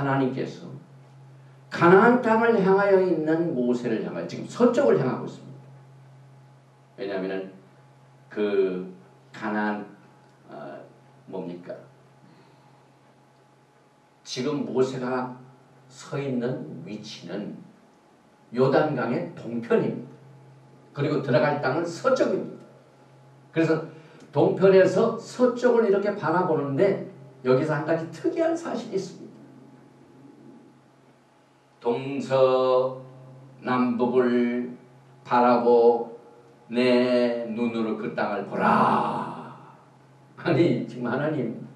하나님께서 가나안 땅을 향하여 있는 모세를 향하여 지금 서쪽을 향하고 있습니다. 왜냐하면 그 가나안 어, 뭡니까? 지금 모세가 서 있는 위치는 요단강의 동편입니다. 그리고 들어갈 땅은 서쪽입니다. 그래서 동편에서 서쪽을 이렇게 바라보는데 여기서 한 가지 특이한 사실이 있습니다. 동서남북을 바라고 내 눈으로 그 땅을 보라. 아니 지금 하나님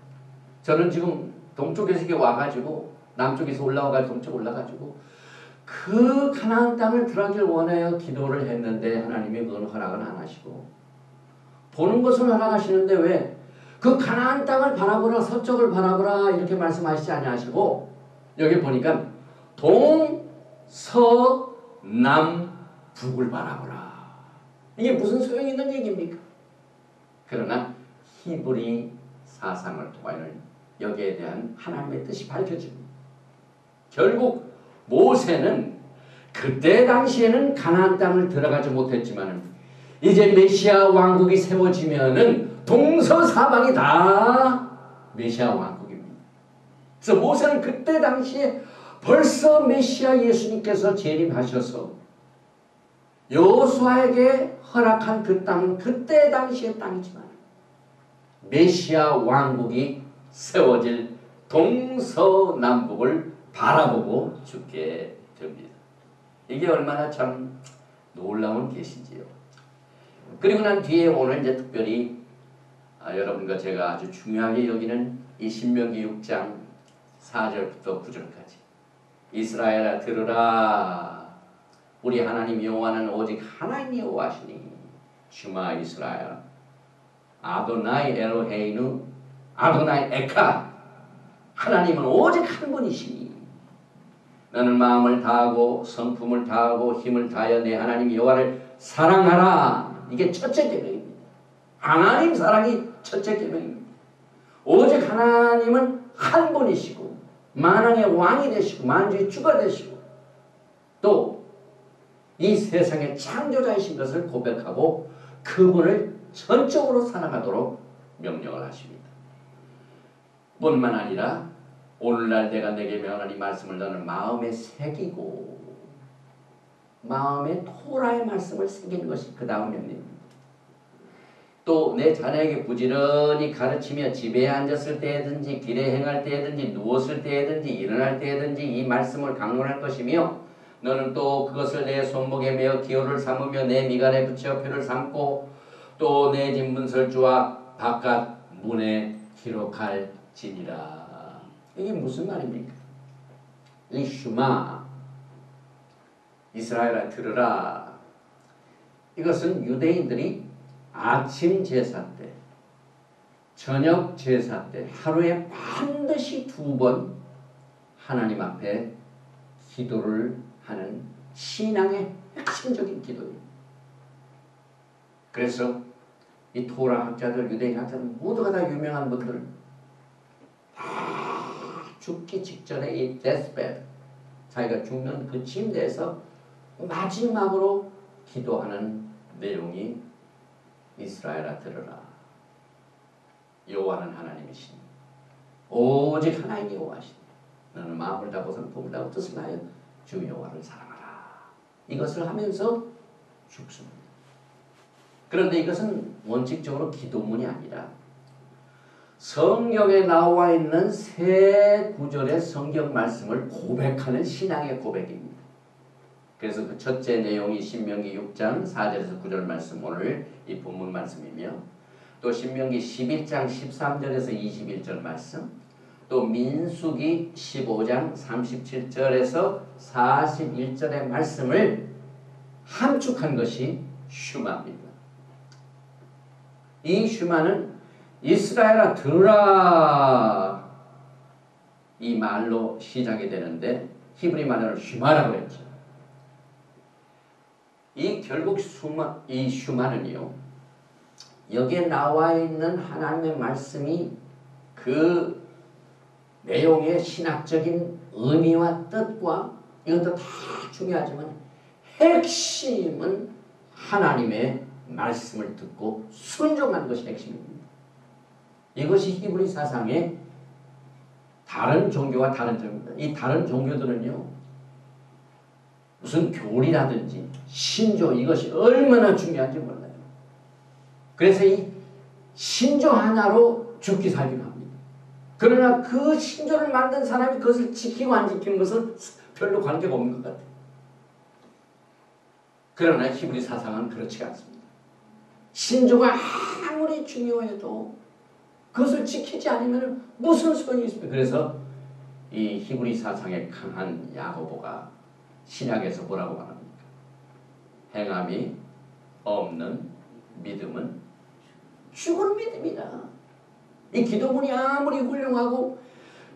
저는 지금 동쪽에서 와가지고 남쪽에서 올라와가지고 동쪽 올라가지고 그 가나안 땅을 들어가길 원하여 기도를 했는데 하나님이 그건 허락은 안 하시고 보는 것을 허락하시는데 왜 그 가나안 땅을 바라보라 서쪽을 바라보라 이렇게 말씀하시지 아니하시고 여기 보니까 동, 서, 남, 북을 바라보라 이게 무슨 소용이 있는 얘기입니까? 그러나 히브리 사상을 통하여 여기에 대한 하나님의 뜻이 밝혀집니다. 결국 모세는 그때 당시에는 가나안 땅을 들어가지 못했지만 이제 메시아 왕국이 세워지면은 동서 사방이 다 메시아 왕국입니다. 그래서 모세는 그때 당시에 벌써 메시아 예수님께서 재림하셔서 여호수아에게 허락한 그 땅은 그때 당시의 땅이지만 메시아 왕국이 세워질 동서남북을 바라보고 죽게 됩니다. 이게 얼마나 참 놀라운 계시지요. 그리고 난 뒤에 오늘 이제 특별히 아, 여러분과 제가 아주 중요하게 여기는 이 신명기 6장 4절부터 9절까지 이스라엘아 들으라 우리 하나님 여호와는 오직 하나님 여호와시니 주마 이스라엘 아도나이 에로헤이누 아도나이 에카 하나님은 오직 한 분이시니 너는 마음을 다하고 성품을 다하고 힘을 다하여 내 하나님 여호와를 사랑하라. 이게 첫째 계명입니다. 하나님 사랑이 첫째 계명입니다. 오직 하나님은 한 분이시고 만왕의 왕이 되시고 만주의 주가 되시고 또 이 세상의 창조자이신 것을 고백하고 그분을 전적으로 사랑하도록 명령을 하십니다. 뿐만 아니라 오늘날 내가 내게 명하는 이 말씀을 너는 마음에 새기고 마음에 토라의 말씀을 새기는 것이 그 다음 명령입니다. 또 내 자녀에게 부지런히 가르치며 집에 앉았을 때든지 길에 행할 때든지 누웠을 때든지 일어날 때든지 이 말씀을 강론할 것이며 너는 또 그것을 내 손목에 메어 기호를 삼으며 내 미간에 붙여 표를 삼고 또 내 집 문설주와 바깥 문에 기록할 지니라. 이게 무슨 말입니까? 이 슈마 이스라엘아 들으라 이것은 유대인들이 아침 제사 때 저녁 제사 때 하루에 반드시 두 번 하나님 앞에 기도를 하는 신앙의 핵심적인 기도입니다. 그래서 이 토라 학자들, 유대인 학자들 모두가 다 유명한 분들 죽기 직전에 이 데스벨 자기가 죽는 그 침대에서 마지막으로 기도하는 내용이 이스라엘아 들으라. 여호와는 하나님이시니 오직 하나님 여호와시니 너는 마음을 다하고 성품을 다하고 뜻을 하여 주 여호와를 사랑하라. 이것을 하면서 죽습니다. 그런데 이것은 원칙적으로 기도문이 아니라 성경에 나와 있는 세 구절의 성경 말씀을 고백하는 신앙의 고백입니다. 그래서 그 첫째 내용이 신명기 6장 4절에서 9절 말씀 오늘 이 본문 말씀이며 또 신명기 11장 13절에서 21절 말씀 또 민수기 15장 37절에서 41절의 말씀을 함축한 것이 슈마입니다. 이 슈마는 이스라엘아 들으라 이 말로 시작이 되는데 히브리 말로 슈마라고 했죠. 이 결국 슈마, 이 슈마는요 여기에 나와 있는 하나님의 말씀이 그 내용의 신학적인 의미와 뜻과 이것도 다 중요하지만 핵심은 하나님의 말씀을 듣고 순종하는 것이 핵심입니다. 이것이 히브리 사상의 다른 종교와 다른 점입니다. 이 다른 종교들은요, 무슨 교리라든지 신조 이것이 얼마나 중요한지 몰라요. 그래서 이 신조 하나로 죽기 살기로 합니다. 그러나 그 신조를 만든 사람이 그것을 지키고 안 지키는 것은 별로 관계가 없는 것 같아요. 그러나 히브리 사상은 그렇지 않습니다. 신조가 아무리 중요해도 그것을 지키지 않으면 무슨 소용이 있습니까? 그래서 이 히브리 사상에 강한 야고보가 신약에서 뭐라고 말합니까? 행함이 없는 믿음은 죽은 믿음이다. 이 기도문이 아무리 훌륭하고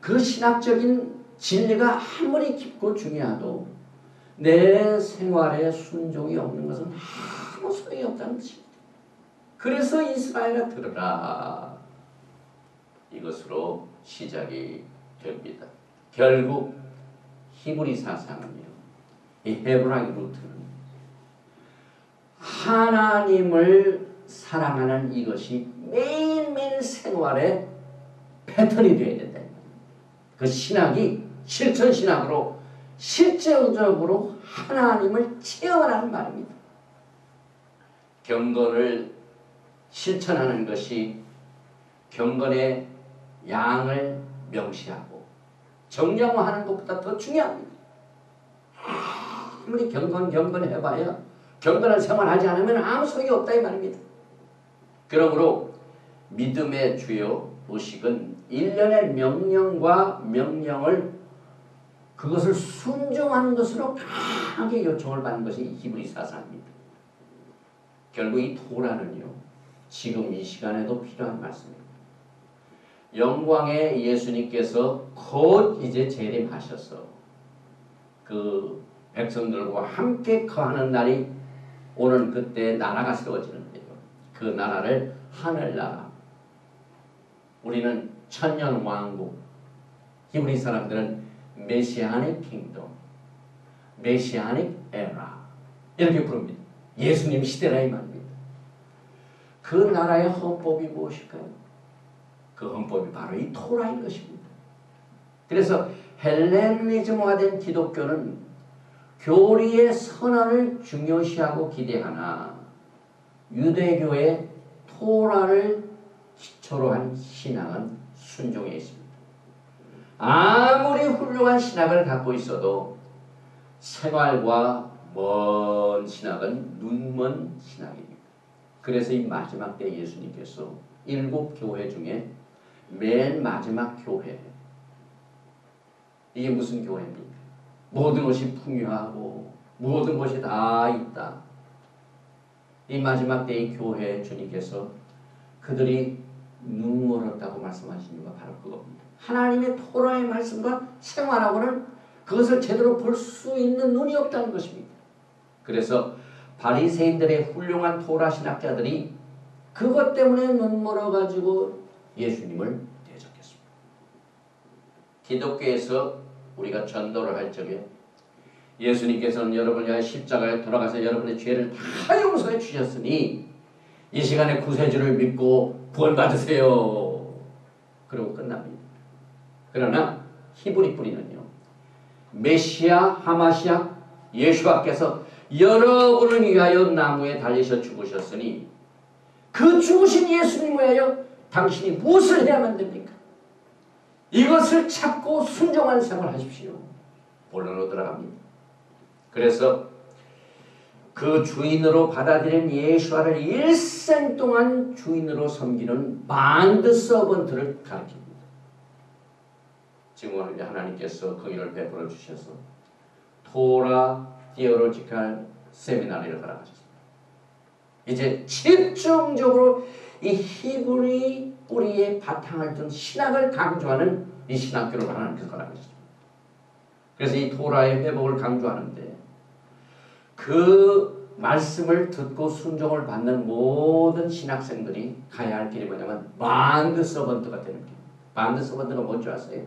그 신학적인 진리가 아무리 깊고 중요하도 내 생활에 순종이 없는 것은 아무 소용이 없다는 뜻입니다. 그래서 이스라엘아 들으라. 이것으로 시작이 됩니다. 결국 히브리 사상은요. 이 헤브라이 루트는 하나님을 사랑하는 이것이 매일매일 생활의 패턴이 되어야 된다. 그 신학이 실천 신학으로 실제적으로 하나님을 체험하는 말입니다. 경건을 실천하는 것이 경건의 양을 명시하고 정량화하는 것보다 더 중요합니다. 아무리 경건 경건 해봐야 경건한 생활하지 않으면 아무 소용이 없다 이 말입니다. 그러므로 믿음의 주요 의식은 일련의 명령과 명령을 그것을 순종하는 것으로 강하게 요청을 받는 것이 히브리 사상입니다. 결국 이 토라는요. 지금 이 시간에도 필요한 말씀입니다. 영광의 예수님께서 곧 이제 재림하셔서 그 백성들과 함께 거하는 날이 오는 그때 나라가 세워지는데요. 그 나라를 하늘나라. 우리는 천년 왕국. 히브리 사람들은 메시아닉 킹덤, 메시아닉 에라 이렇게 부릅니다. 예수님 시대라 이 말입니다. 그 나라의 헌법이 무엇일까요? 그 헌법이 바로 이 토라인 것입니다. 그래서 헬레니즘화된 기독교는 교리의 선언을 중요시하고 기대하나 유대교의 토라를 기초로 한 신앙은 순종에 있습니다. 아무리 훌륭한 신학을 갖고 있어도 생활과 먼 신학은 눈먼 신학입니다. 그래서 이 마지막 때 예수님께서 일곱 교회 중에 맨 마지막 교회 이게 무슨 교회입니까? 모든 것이 풍요하고 모든 것이 다 있다. 이 마지막 때의 교회 주님께서 그들이 눈멀었다고 말씀하신 이유가 바로 그겁니다. 하나님의 토라의 말씀과 생활하고는 그것을 제대로 볼 수 있는 눈이 없다는 것입니다. 그래서 바리새인들의 훌륭한 토라 신학자들이 그것 때문에 눈멀어 가지고 예수님을 대적했습니다. 기독교에서 우리가 전도를 할 적에 예수님께서는 여러분을 위하여 십자가에 돌아가서 여러분의 죄를 다 용서해 주셨으니 이 시간에 구세주를 믿고 구원 받으세요. 그리고 끝납니다. 그러나 히브리 뿌리는요. 메시아 하마시아 예수와께서 여러분을 위하여 나무에 달리셔 죽으셨으니 그 죽으신 예수님 위하여 당신이 무엇을 해야만 됩니까? 이것을 찾고 순종하는 생활을 하십시오. 본론으로 들어갑니다. 그래서 그 주인으로 받아들인 예수와를 일생 동안 주인으로 섬기는 만드 서번트를 가르칩니다. 지금 오늘 하나님께서 거기를 베풀어 주셔서 토라 디어로지칼 세미나리를 가르쳤습니다. 이제 집중적으로 이 히브리 뿌리의 바탕을 둔 신학을 강조하는 이 신학교를 하나님께서 가르쳤습니다. 그래서 이 토라의 회복을 강조하는데 그 말씀을 듣고 순종을 받는 모든 신학생들이 가야 할 길이 뭐냐면 반드 서번트가 되는 길. 반드 서번트가 뭔지 아세요?